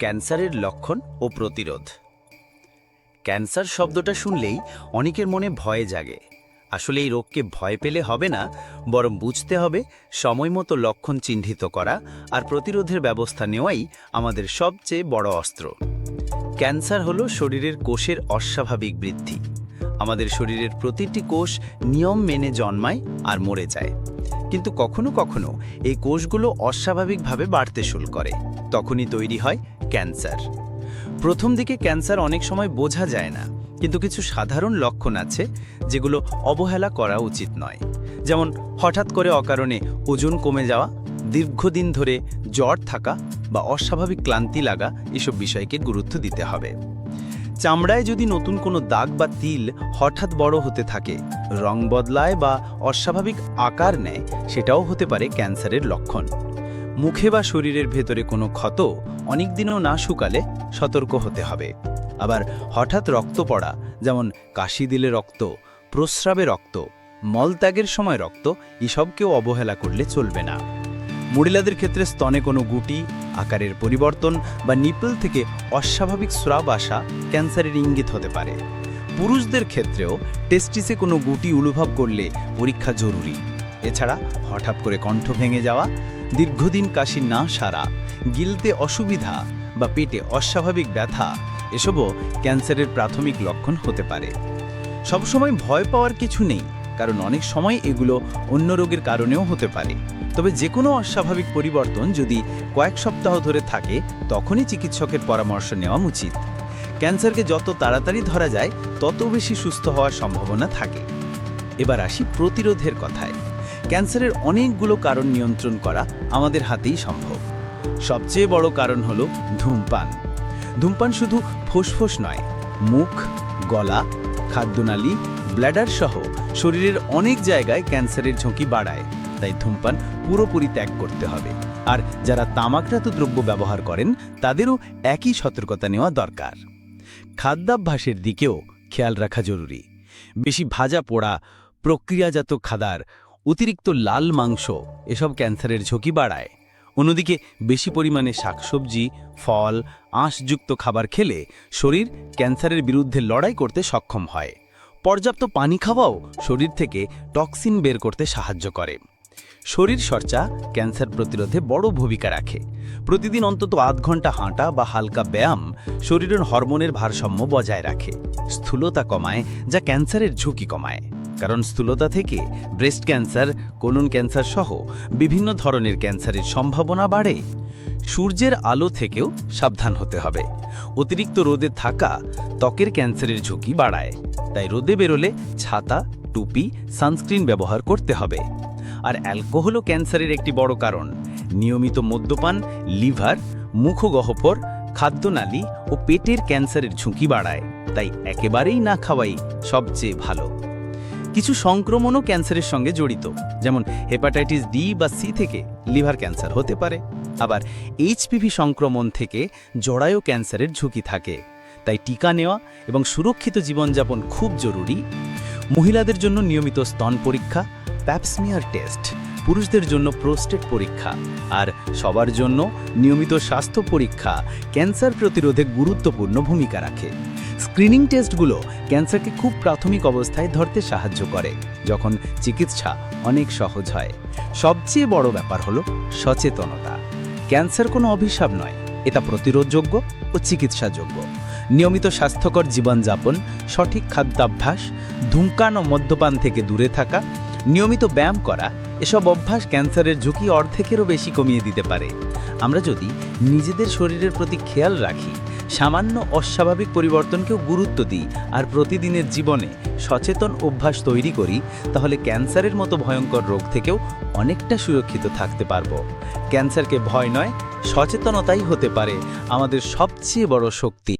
ক্যান্সারের লক্ষণ ও প্রতিরোধ। ক্যান্সার শব্দটা শুনলেই অনেকের মনে ভয় জাগে। আসলে এই রোগকে ভয় পেলে হবে না, বরং বুঝতে হবে সময় মতো লক্ষণ চিহ্নিত করা আর প্রতিরোধের ব্যবস্থা নেওয়াই আমাদের সবচেয়ে বড় অস্ত্র। ক্যান্সার হলো শরীরের কোষের অস্বাভাবিক বৃদ্ধি। আমাদের শরীরের প্রতিটি কোষ নিয়ম মেনে জন্মায় আর মরে যায়। কিন্তু কখনো কখনো এই কোষগুলো অস্বাভাবিকভাবে বাড়তে শুরু করে। তখনই তৈরি হয় ক্যান্সার। প্রথম দিকে ক্যান্সার অনেক সময় বোঝা যায় না, কিন্তু কিছু সাধারণ লক্ষণ আছে যেগুলো অবহেলা করা উচিত নয়। যেমন হঠাৎ করে অকারণে ওজন কমে যাওয়া, দীর্ঘদিন ধরে জ্বর থাকা বা অস্বাভাবিক ক্লান্তি লাগা এসব বিষয়কে গুরুত্ব দিতে হবে। চামড়ায় যদি নতুন কোনো দাগ বা তিল হঠাৎ বড় হতে থাকে, রং বদলায় বা অস্বাভাবিক আকার নেয়, সেটাও হতে পারে ক্যান্সারের লক্ষণ। মুখে বা শরীরের ভেতরে কোনো ক্ষত অনেকদিনও না শুকালে সতর্ক হতে হবে। আবার হঠাৎ রক্ত পড়া, যেমন কাশি দিলে রক্ত, প্রস্রাবে রক্ত মলত্যাগের সময় রক্ত, এসবকেও অবহেলা করলে চলবে না। মহিলাদের ক্ষেত্রে স্তনে কোনো গুটি, আকারের পরিবর্তন বা নিপল থেকে অস্বাভাবিক স্রাব আসা ক্যান্সারের ইঙ্গিত হতে পারে। পুরুষদের ক্ষেত্রেও টেস্টিসে কোনো গুটি অনুভব করলে পরীক্ষা জরুরি। এছাড়া হঠাৎ করে কণ্ঠ ভেঙে যাওয়া দীর্ঘদিন কাশি না সারা, গিলতে অসুবিধা বা পেটে অস্বাভাবিক ব্যথা, এসবও ক্যান্সারের প্রাথমিক লক্ষণ হতে পারে। সবসময় ভয় পাওয়ার কিছু নেই, কারণ অনেক সময় এগুলো অন্য রোগের কারণেও হতে পারে। তবে যে কোনো অস্বাভাবিক পরিবর্তন যদি কয়েক সপ্তাহ ধরে থাকে, তখনই চিকিৎসকের পরামর্শ নেওয়া উচিত। ক্যান্সারকে যত তাড়াতাড়ি ধরা যায়, তত বেশি সুস্থ হওয়ার সম্ভাবনা থাকে। এবার আসি প্রতিরোধের কথায়। ক্যান্সারের অনেকগুলো কারণ নিয়ন্ত্রণ করা আমাদের হাতেই সম্ভব। সবচেয়ে বড় কারণ হলো ধূমপান। ধূমপান শুধু ফোসফোস নয়, মুখ, গলা, খাদ্যনালী, ব্ল্যাডার সহ শরীরের অনেক জায়গায় ক্যান্সারের ঝুঁকি বাড়ায়, তাই ধূমপান পুরোপুরি ত্যাগ করতে হবে। আর যারা তামাকজাত দ্রব্য ব্যবহার করেন, তাদেরও একই সতর্কতা নেওয়া দরকার। খাদ্যাভ্যাসের দিকেও খেয়াল রাখা জরুরি। বেশি ভাজা পোড়া, প্রক্রিয়াজাত খাবার অতিরিক্ত লাল মাংস এসব ক্যান্সারের ঝুঁকি বাড়ায়। অন্যদিকে বেশি পরিমাণে শাকসবজি, ফল, আঁশযুক্ত খাবার খেলে শরীর ক্যান্সারের বিরুদ্ধে লড়াই করতে সক্ষম হয়। পর্যাপ্ত পানি খাওয়াও শরীর থেকে টক্সিন বের করতে সাহায্য করে। শরীর চর্চা ক্যান্সার প্রতিরোধে বড় ভূমিকা রাখে। প্রতিদিন অন্তত আধ ঘণ্টা হাঁটা বা হালকা ব্যায়াম শরীরের হরমোনের ভারসাম্য বজায় রাখে। স্থূলতা কমায়, যা ক্যান্সারের ঝুঁকি কমায়। কারণ স্থূলতা থেকে ব্রেস্ট ক্যান্সার কোলন ক্যান্সার সহ বিভিন্ন ধরনের ক্যান্সারের সম্ভাবনা বাড়ে। সূর্যের আলো থেকেও সাবধান হতে হবে। অতিরিক্ত রোদে থাকা ত্বকের ক্যান্সারের ঝুঁকি বাড়ায়। তাই রোদে বেরোলে ছাতা, টুপি, সানস্ক্রিন ব্যবহার করতে হবে। আর অ্যালকোহলও ক্যান্সারের একটি বড় কারণ। নিয়মিত মদ্যপান, লিভার, মুখগহ্বর, খাদ্যনালী ও পেটের ক্যান্সারের ঝুঁকি বাড়ায়। তাই একেবারেই না খাওয়াই সবচেয়ে ভালো। কিছু সংক্রমণও ক্যান্সারের সঙ্গে জড়িত, যেমন হেপাটাইটিস ডি বা সি থেকে লিভার ক্যান্সার হতে পারে। আবার এইচপিভি সংক্রমণ থেকে জরায়ু ক্যান্সারের ঝুঁকি থাকে। তাই টিকা নেওয়া এবং সুরক্ষিত জীবনযাপন খুব জরুরি। মহিলাদের জন্য নিয়মিত স্তন পরীক্ষা, প্যাপসমিয়ার টেস্ট পুরুষদের জন্য প্রোস্টেট পরীক্ষা আর সবার জন্য নিয়মিত স্বাস্থ্য পরীক্ষা ক্যান্সার প্রতিরোধে গুরুত্বপূর্ণ ভূমিকা রাখে। স্ক্রিনিং টেস্টগুলো ক্যান্সারকে খুব প্রাথমিক অবস্থায় ধরতে সাহায্য করে, যখন চিকিৎসা অনেক সহজ হয়। সবচেয়ে বড় ব্যাপার হলো সচেতনতা। ক্যান্সার কোনো অভিশাপ নয়, এটা প্রতিরোধযোগ্য ও চিকিৎসাযোগ্য। নিয়মিত স্বাস্থ্যকর জীবনযাপন, সঠিক খাদ্যাভ্যাস ধূমপান ও মদ্যপান থেকে দূরে থাকা, নিয়মিত ব্যায়াম করা এসব অভ্যাস ক্যান্সারের ঝুঁকি অর্ধেকেরও বেশি কমিয়ে দিতে পারে। আমরা যদি নিজেদের শরীরের প্রতি খেয়াল রাখি, সামান্য অস্বাভাবিক পরিবর্তনকেও গুরুত্ব দিই আর প্রতিদিনের জীবনে সচেতন অভ্যাস তৈরি করি, তাহলে ক্যান্সারের মতো ভয়ঙ্কর রোগ থেকেও অনেকটা সুরক্ষিত থাকতে পারব। ক্যান্সারকে ভয় নয়, সচেতনতাই হতে পারে আমাদের সবচেয়ে বড় শক্তি।